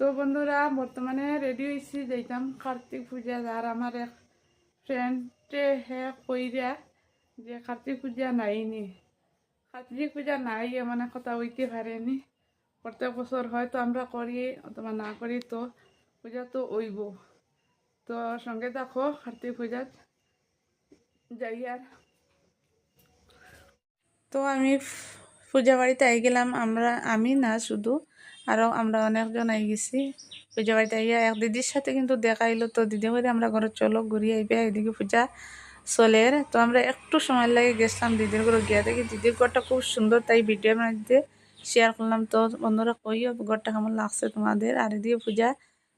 তো বন্ধুরা, বর্তমানে রেডি হয়েছি যাইতাম কার্তিক পূজা। আর আমার এক ফ্রেন্ডে হে কইরা যে কার্তিক পূজা নাইনি। কার্তিক পূজা নাই মানে কথা হইতে পারেনি। প্রত্যেক বছর হয়তো আমরা করি, অথবা না করি তো পূজা তো ওইব তো সঙ্গে দেখো কার্তিক পূজাত যাই আর। তো আমি পূজা বাড়িতে আই গেলাম, আমরা, আমি না, শুধু। আরও আমরা অনেকজন আই গেছি পূজা বাড়িতে আইয়া। এক দিদির সাথে কিন্তু দেখাইলো তো, দিদি বলে আমরা ঘরে চলো ঘুরিয়ে আইবে, এদিকে পূজা চলের তো আমরা একটু সময় লাগে গেছিলাম দিদির ঘরে, গিয়া দেখি দিদির ঘরটা খুব সুন্দর, তাই ভিডিওর মধ্যে শেয়ার করলাম। তো বন্ধুরা কইও, ঘরটা কেমন লাগছে তোমাদের? আর এদিকে পূজা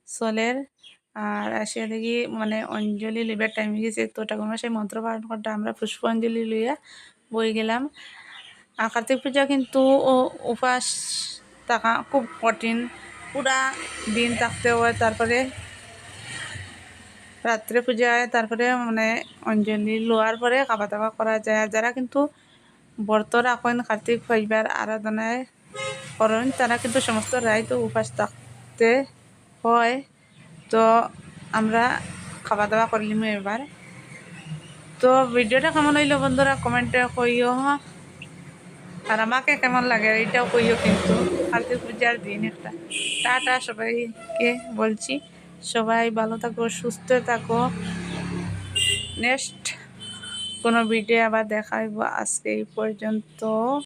চলের আর আসিয়া দেখি মানে অঞ্জলি লিবার টাইম গেছে। তো ঠাকুর সেই মন্ত্র পাঠ করতে, আমরা পুষ্পাঞ্জলি লইয়া বই গেলাম। আর কার্তিক পূজা কিন্তু উপাস থাকা খুব কঠিন। পুরা দিন থাকতে হয়, তারপরে রাত্রে পূজা হয়, তারপরে মানে অঞ্জলি লোয়ার পরে খাওয়া দাওয়া করা যায়। আর যারা কিন্তু ব্রত রাখেন কার্তিক পূজার আরাধনায় করেন, তারা কিন্তু সমস্ত রায় তো উপাস থাকতে হয়। তো আমরা খাওয়া দাওয়া করলিম এবার। তো ভিডিওটা কেমন হইল বন্ধুরা কমেন্টে কইও হ্যাঁ? আর আমাকে কেমন লাগে, এটাও কইও কিন্তু। কালকে পূজার দিন একটা। টাটা সবাইকে বলছি। সবাই ভালো থাকো, সুস্থ থাকো। নেক্সট কোনো ভিডিও আবার দেখাইব আজকে এই পর্যন্ত।